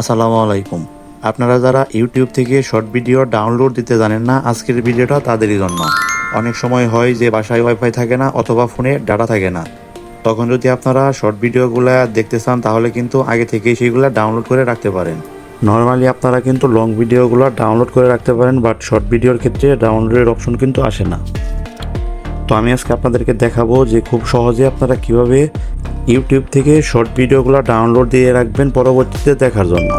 আসসালামু আলাইকুম। আপনারা যারা ইউটিউব থেকে শর্ট ভিডিও ডাউনলোড দিতে জানেন না, আজকের ভিডিওটা তাদেরই জন্য। অনেক সময় হয় যে বাসায় ওয়াইফাই থাকে না অথবা ফোনে ডাটা থাকে না। তখন যদি আপনারা শর্ট ভিডিওগুলো দেখতে চান, তাহলে কিন্তু আগে থেকেই সেইগুলো ডাউনলোড করে রাখতে পারেন। নর্মালি আপনারা কিন্তু লং ভিডিওগুলো ডাউনলোড করে রাখতে পারেন বাট শর্ট ভিডিওর ক্ষেত্রে ডাউনলোডের অপশন কিন্তু আসে না। তো আমি আজকে আপনাদেরকে দেখাবো যে খুব সহজে আপনারা কীভাবে ইউটিউব থেকে শর্ট ভিডিওগুলো ডাউনলোড দিয়ে রাখবেন পরবর্তীতে দেখার জন্য।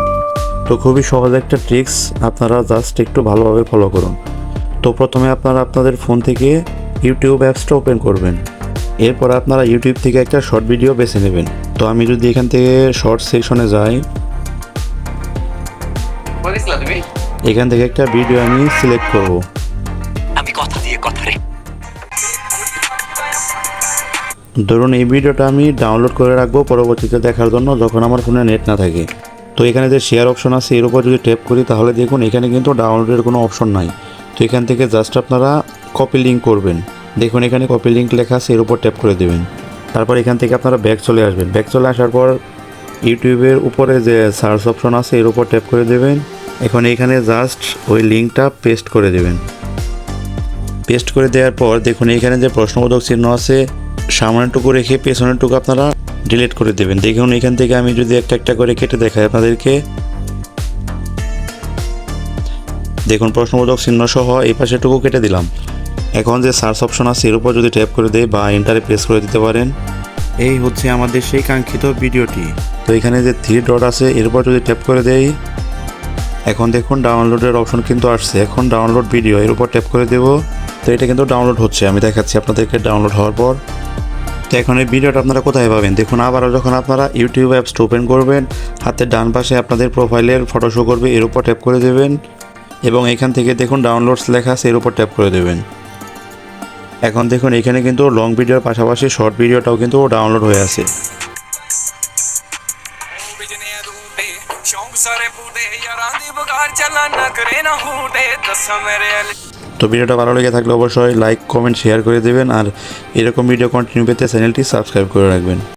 তো খুবই সহজ একটা ট্রিক্স আপনারা জাস্ট একটু ভালোভাবে ফলো করুন। তো প্রথমে আপনারা আপনাদের ফোন থেকে ইউটিউব অ্যাপসটা ওপেন করবেন। এরপর আপনারা ইউটিউব থেকে একটা শর্ট ভিডিও বেছে নেবেন। তো আমি যদি এখান থেকে শর্ট সেকশনে যাই। এখান থেকে একটা ভিডিও আমি সিলেক্ট করব। আমি কথা দিয়ে কথা রে। ধরুন এই ভিডিওটা আমি ডাউনলোড করে রাখব পরবর্তীতে দেখার জন্য যখন আমার ফোনে নেট না থাকে। তো এখানে যে শেয়ার অপশন আছে, এর উপর যদি ট্যাপ করি তাহলে দেখুন এখানে কিন্তু ডাউনলোডের কোনো অপশন নাই। তো এখান থেকে জাস্ট আপনারা কপি লিঙ্ক করবেন। দেখুন এখানে কপি লিঙ্ক লেখা আছে, এর উপর ট্যাপ করে দেবেন। তারপর এখান থেকে আপনারা ব্যাক চলে আসবেন। ব্যাক চলে আসার পর ইউটিউবের উপরে যে সার্চ অপশন আছে, এর উপর ট্যাপ করে দেবেন। এখন এখানে জাস্ট ওই লিঙ্কটা পেস্ট করে দেবেন। পেস্ট করে দেওয়ার পর দেখুন এখানে যে প্রশ্নবোধক চিহ্ন আছে সামনেরটুকু রেখে পেছনেরটুকু আপনারা ডিলিট করে দেবেন। দেখুন এখান থেকে আমি যদি একটা একটা করে কেটে দেখাই আপনাদেরকে। দেখুন প্রশ্নবোধক চিহ্ন সহ এই পাশেটুকু কেটে দিলাম। এখন যে সার্চ অপশন আছে এর উপর যদি ট্যাপ করে দেয় বা এন্টারে প্রেস করে দিতে পারেন। এই হচ্ছে আমাদের সেই কাঙ্ক্ষিত ভিডিওটি। তো এখানে যে থ্রি ডট আছে এর উপর যদি ট্যাপ করে দেই এখন দেখুন ডাউনলোডের অপশন কিন্তু আসছে। এখন ডাউনলোড ভিডিও এর উপর ট্যাপ করে দেব। তো এটা কিন্তু ডাউনলোড হচ্ছে আমি দেখাচ্ছি আপনাদেরকে ডাউনলোড হওয়ার পর তো এখন এই ভিডিওটা আপনারা কোথায় পাবেন দেখুন আবারও যখন আপনারা ইউটিউব অ্যাপসটা ওপেন করবেন হাতের ডান পাশে আপনাদের প্রোফাইলের ফটো শো করবে এর উপর ট্যাপ করে দেবেন এবং এখান থেকে দেখুন ডাউনলোডস লেখা আছে এর উপর ট্যাপ করে দেবেন এখন দেখুন এখানে কিন্তু লং ভিডিওর পাশাপাশি শর্ট ভিডিওটাও কিন্তু ডাউনলোড হয়ে আছে ਬਿਜਨੇ ਅਦੂਟੇ ਸ਼ੌਂਕ ਸਾਰੇ ਪੂਰੇ ਯਾਰਾਂ ਦੀ ਬਗਾਰ ਚੱਲਾਂ ਨਾ ਕਰੇ ਨਾ ਹੂਟੇ ਦੱਸਾਂ ਮੇਰੇ ਅਲ তো ভিডিওটা ভালো লেগে থাকলে অবশ্যই লাইক কমেন্ট শেয়ার করে দেবেন আর এরকম ভিডিও কন্টিনিউ পেতে চ্যানেলটি সাবস্ক্রাইব করে রাখবেন।